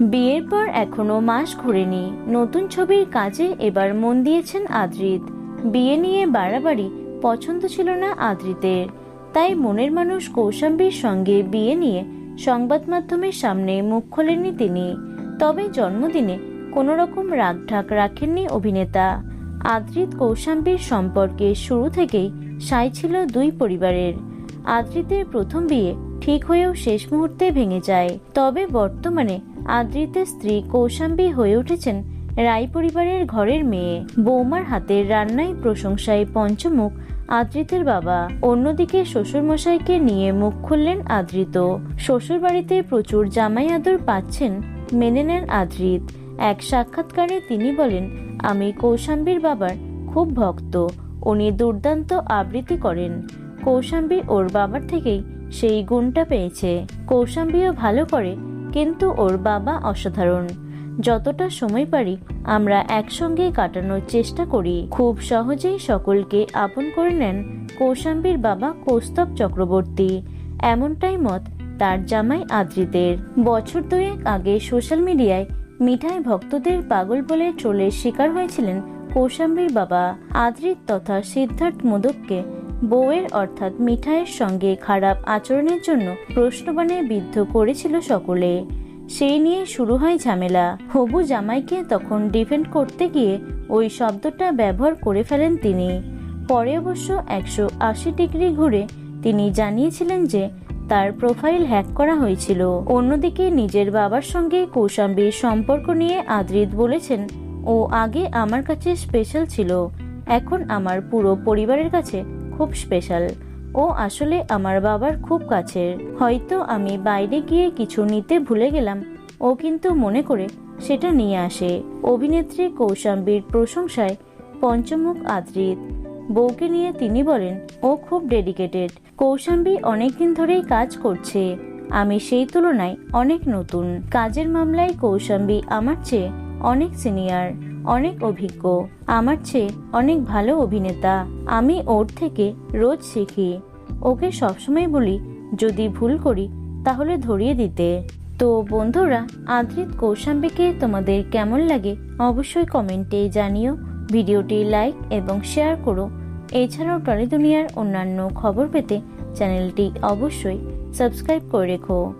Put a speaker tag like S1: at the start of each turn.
S1: বিয়ের পর এখনও মাস ঘুরেনি। নতুন ছবির কাজে এবার মন দিয়েছেন আদ্রিত। বিয়ে নিয়ে বাড়াবাড়ি পছন্দ ছিল না আদ্রিতের। তাই মনের মানুষ কৌশাম্বীর সঙ্গে বিয়ে নিয়ে সংবাদ মাধ্যমের সামনে মুখ খোলেননি তিনি। তবে জন্মদিনে কোনো রকম রাগঢাক রাখেননি অভিনেতা। আদ্রিত কৌশাম্বীর সম্পর্কে শুরু থেকেই সাই ছিল দুই পরিবারের। আদ্রিতের প্রথম বিয়ে ঠিক হয়েও শেষ মুহূর্তে ভেঙে যায়। তবে বর্তমানে আদ্রিতের স্ত্রী কৌশাম্বী হয়ে উঠেছেন রায় পরিবারের ঘরের মেয়ে। বৌমার হাতের রান্নায় প্রশংসায় পঞ্চমুখ আদ্রিতের বাবা। অন্যদিকে শ্বশুরমশাইকে নিয়ে মুখ খুললেন আদ্রিত। শ্বশুর বাড়িতে প্রচুর জামাই আদর পাচ্ছেন মেনে নেন আদ্রিত। এক সাক্ষাৎকারে তিনি বলেন, আমি কৌশাম্বীর বাবার খুব ভক্ত। উনি দুর্দান্ত আবৃত্তি করেন। কৌশাম্বী ওর বাবার থেকেই সেই গুণটা পেয়েছে। কৌশাম্বীও ভালো করে কিন্তু ওর বাবা অসাধারণ। যতটা সময় পারি, আমরা একসঙ্গে কাটানোর চেষ্টা করি। খুব সহজেই সকলকে আপন করে নেন কৌশাম্বীর বাবা কৌস্তব চক্রবর্তী। এমনটাই মত তার জামাই আদ্রিদের। বছর দুয়েক আগে সোশ্যাল মিডিয়ায় মিঠাই ভক্তদের পাগল বলে ট্রোলের শিকার হয়েছিলেন কৌশাম্বীর বাবা। আদ্রিত তথা সিদ্ধার্থ মোদককে বউয়ের অর্থাৎ মিঠাইয়ের সঙ্গে খারাপ আচরণের জন্য প্রশ্নবাণে বিদ্ধ করেছিল সকলে। সেই নিয়ে শুরু হয় ঝামেলা। হবু জামাইকে তখন ডিফেন্ড করতে গিয়ে ওই শব্দটা ব্যবহার করে ফেলেন তিনি। পরে অবশ্য একশো আশি ডিগ্রি ঘুরে তিনি জানিয়েছিলেন যে তার প্রোফাইল হ্যাক করা হয়েছিল। অন্যদিকে নিজের বাবার সঙ্গে কৌশাম্বীর সম্পর্ক নিয়ে আদ্রিত বলেছেন, ও আগে আমার কাছে স্পেশাল ছিল। এখন আমার পুরো পরিবারের কাছে খুব স্পেশাল ও আসলে আমার বাবার খুব কাছের। হয়তো আমি বাইরে গিয়ে কিছু নিতে ভুলে গেলাম। ও কিন্তু মনে করে সেটা নিয়ে আসে। অভিনেত্রী কৌশাম্বীর প্রশংসায় পঞ্চমুখ আদ্রিত। বউকে নিয়ে তিনি বলেন, ও খুব ডেডিকেটেড কৌশাম্বী অনেকদিন ধরেই কাজ করছে। আমি সেই তুলনায় অনেক নতুন। কাজের মামলায় কৌশাম্বী আমার চেয়ে অনেক সিনিয়র অনেক অভিজ্ঞ, আমার চেয়ে অনেক ভালো অভিনেতা। আমি ওর থেকে রোজ শিখি। ওকে সবসময় বলি, যদি ভুল করি, তাহলে ধরিয়ে দিতে। তো বন্ধুরা, আদ্রিত কৌশাম্বীকে তোমাদের কেমন লাগে অবশ্যই কমেন্টে জানিও। ভিডিওটি লাইক এবং শেয়ার করো। এছাড়াও টলি দুনিয়ার অন্যান্য খবর পেতে চ্যানেলটি অবশ্যই সাবস্ক্রাইব করে রেখো।